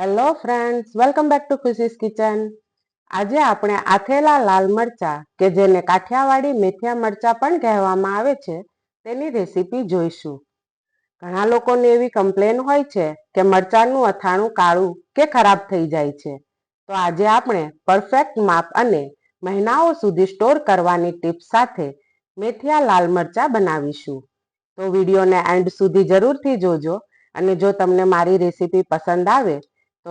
Hello friends welcome back to Khushi's kitchen આજે આપણે આથેલા લાલ મરચા કે જેને કાઠિયાવાડી મેથિયા મરચા પણ કહેવામાં આવે છે, તેની રેસીપી જોઈશું. ઘણા લોકોને એવી કમ્પ્લેન હોય છે કે મરચાનું અથાણું કાળું કે ખરાબ થઈ જાય છે. તો આજે આપણે પરફેક્ટ માપ અને મહિનાઓ સુધી સ્ટોર કરવાની ટિપ્સ સાથે મેથિયા લાલ મરચા બનાવીશું. તો વિડીયોને એન્ડ સુધી જરૂરથી જોજો અને જો તમને મારી રેસીપી પસંદ આવે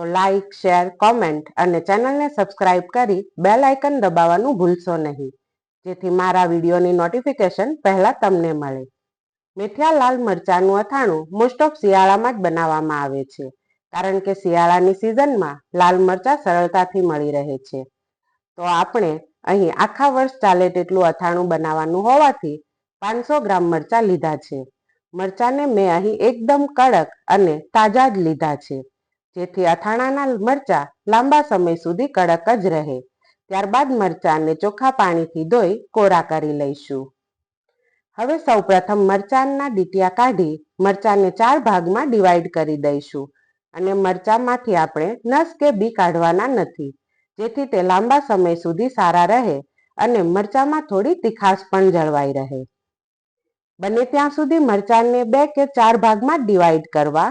તો લાઇક શેર કોમેન્ટ અને ચેનલને સબસ્ક્રાઇબ કરી બેલ આઇકન દબાવવાનું ભૂલશો નહીં. જેથી મારા વિડીયોની નોટિફિકેશન પહેલાં તમને મળે. મેથિયા લાલ મરચાંનું અથાણું મોસ્ટ ઓફ શિયાળામાં જ બનાવવામાં આવે છે. કારણ કે શિયાળાની સિઝનમાં લાલ મરચાં સરળતાથી મળી રહે છે. તો આપણે અહીં આખા વર્ષ ચાલે તેટલું અથાણું બનાવવાનું હોવાથી પાંચસો ગ્રામ મરચાં લીધા છે. મરચાંને મેં અહીં એકદમ કડક અને તાજા જ લીધા છે. જેથી અથાણાના મરચા લાંબા સમય સુધી કડક જ રહે. ત્યારબાદ મરચાંને ચોખ્ખા પાણીથી ધોઈ કોરા કરી લઈશું. હવે સૌપ્રથમ મરચાંના ડીટિયા કાઢી મરચાંને ચાર ભાગમાં ડિવાઈડ કરી દઈશું અને મરચાંમાંથી આપણે નસ કે બી કાઢવાના નથી. જેથી તે લાંબા સમય સુધી સારા રહે અને મરચાંમાં થોડી તીખાશ પણ જળવાઈ રહે. બને ત્યાં સુધી મરચાંને બે કે ચાર ભાગમાં ડિવાઈડ કરવા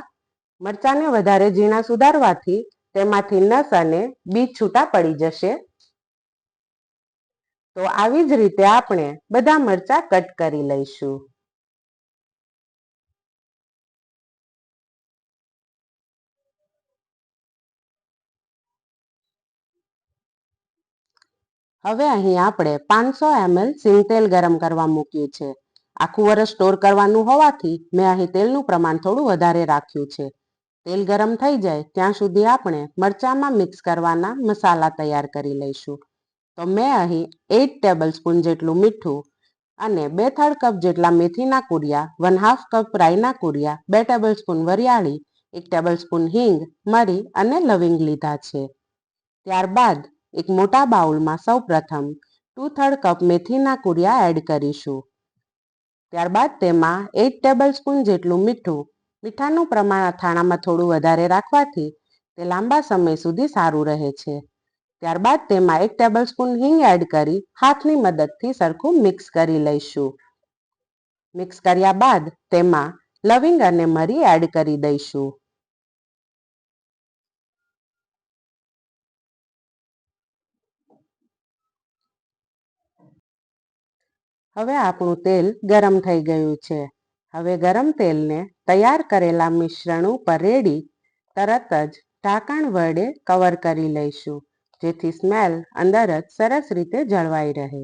મરચાંને વધારે ઝીણા સુધારવાથી તેમાંથી નસ અને બીજ છૂટા પડી જશે. તો આવી જ રીતે આપણે બધા મરચાં કટ કરી લઈશું. હવે અહીં આપણે પાંચસો એમએલ સિંગ તેલ ગરમ કરવા મૂક્યું છે. આખું વર્ષ સ્ટોર કરવાનું હોવાથી મેં અહીં તેલનું પ્રમાણ થોડું વધારે રાખ્યું છે. તેલ ગરમ થઈ જાય ત્યાં સુધી આપણે મરચાંમાં મિક્સ કરવાના મસાલા તૈયાર કરી લઈશું. તો મેં અહીં એઇટ ટેબલ સ્પૂન જેટલું મીઠું અને બે થર્ડ કપ જેટલા મેથીના કુરિયા વન હાફ કપ રાઈના કુરિયા, બે ટેબલ સ્પૂન વરિયાળી, એક ટેબલ સ્પૂન હિંગ, મરી અને લવિંગ લીધા છે. ત્યારબાદ એક મોટા બાઉલમાં સૌ પ્રથમ ટુ થર્ડ કપ મેથીના કુરિયા એડ કરીશું. ત્યારબાદ તેમાં એઇટ ટેબલ સ્પૂન જેટલું મીઠું મીઠાનું પ્રમાણ અથાણામાં થોડું વધારે રાખવાથી તે લાંબા સમય સુધી સારું રહે છે. ત્યારબાદ તેમાં એક ટેબલ સ્પૂન હિંગ એડ કરી હાથની મદદથી સરખું મિક્સ કરી લઈશું. મિક્સ કર્યા બાદ તેમાં લવિંગ અને મરી એડ કરી દઈશું. હવે આપણું તેલ ગરમ થઈ ગયું છે. હવે ગરમ તેલને તૈયાર કરેલા મિશ્રણ ઉપર રેડી તરત જ ઢાંકણ વડે કવર કરી લઈશું, જેથી સ્મેલ અંદર જ સરસ રીતે જળવાઈ રહે.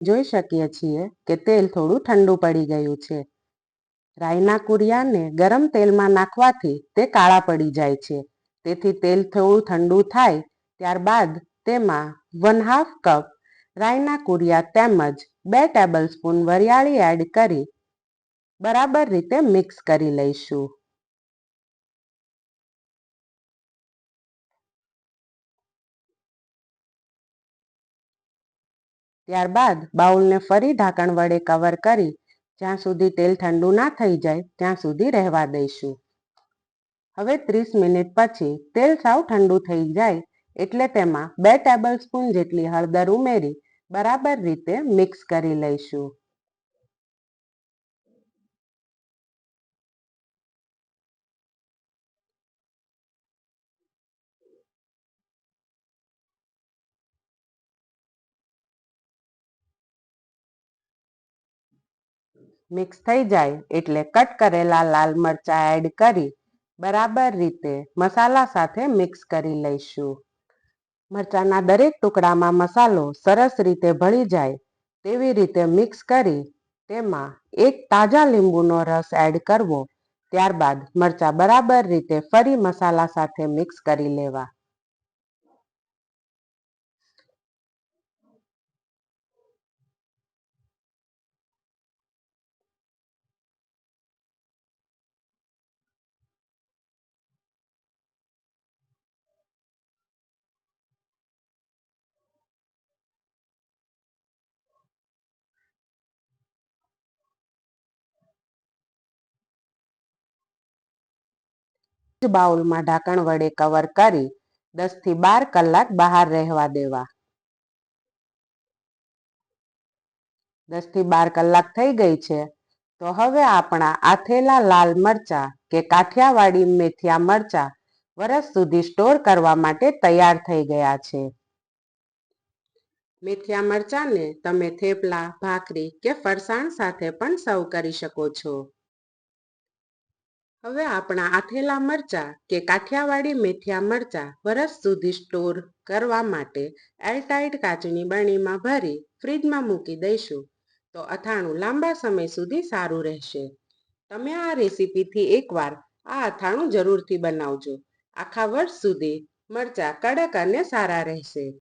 જોઈ શકીએ છીએ કે તેલ થોડું ઠંડુ પડી ગયું છે. રાઈના કુરિયાને ગરમ તેલમાં નાખવાથી તે કાળા પડી જાય છે, તેથી તેલ થોડું ઠંડુ થાય ત્યારબાદ તેમાં વન હાફ કપ રાઈના કુરિયા તેમજ બે ટેબલ સ્પૂન વરિયાળી એડ કરી બરાબર રીતે મિક્સ કરી લઈશું. ત્યારબાદ બાઉલને ફરી ઢાંકણ વડે કવર કરી જ્યાં સુધી તેલ ઠંડુ ના થઈ જાય ત્યાં સુધી રહેવા દઈશું. હવે ત્રીસ મિનિટ પછી તેલ સાવ ઠંડુ થઈ જાય એટલે તેમાં બે ટેબલ સ્પૂન જેટલી હળદર ઉમેરી બરાબર રીતે મિક્સ કરી લઈશું. મિક્સ થઈ જાય એટલે કટ કરેલા લાલ મરચાં એડ કરી બરાબર રીતે મસાલા સાથે મિક્સ કરી લઈશું. મરચાંના દરેક ટુકડામાં મસાલો સરસ રીતે ભળી જાય તેવી રીતે મિક્સ કરી તેમાં એક તાજા લીંબુનો રસ એડ કરવો. ત્યારબાદ મરચાં બરાબર રીતે ફરી મસાલા સાથે મિક્સ કરી લેવા. જ બાઉલમાં ઢાંકણ વડે કવર કરી દસથી બાર કલાક બહાર રહેવા દેવા. દસથી બાર કલાક થઈ ગઈ છે, તો હવે આપણા આથેલા લાલ મરચા કે કાઠિયાવાડી મેથિયા મરચા વરસ સુધી સ્ટોર કરવા માટે તૈયાર થઈ ગયા છે. મેથિયા મરચાંને તમે થેપલા, ભાખરી કે ફરસાણ સાથે પણ સર્વ કરી શકો છો. હવે આપણા આથેલા મરચાં કે કાઠિયાવાડી મેથિયા મરચાં વરસ સુધી સ્ટોર કરવા માટે એરટાઇટ કાચની બરણીમાં ભરી ફ્રીજમાં મૂકી દઈશું. તો અથાણું લાંબા સમય સુધી સારું રહેશે. તમે આ રેસીપીથી એકવાર આ અથાણું જરૂરથી બનાવજો. આખા વર્ષ સુધી મરચાં કડક અને સારા રહેશે.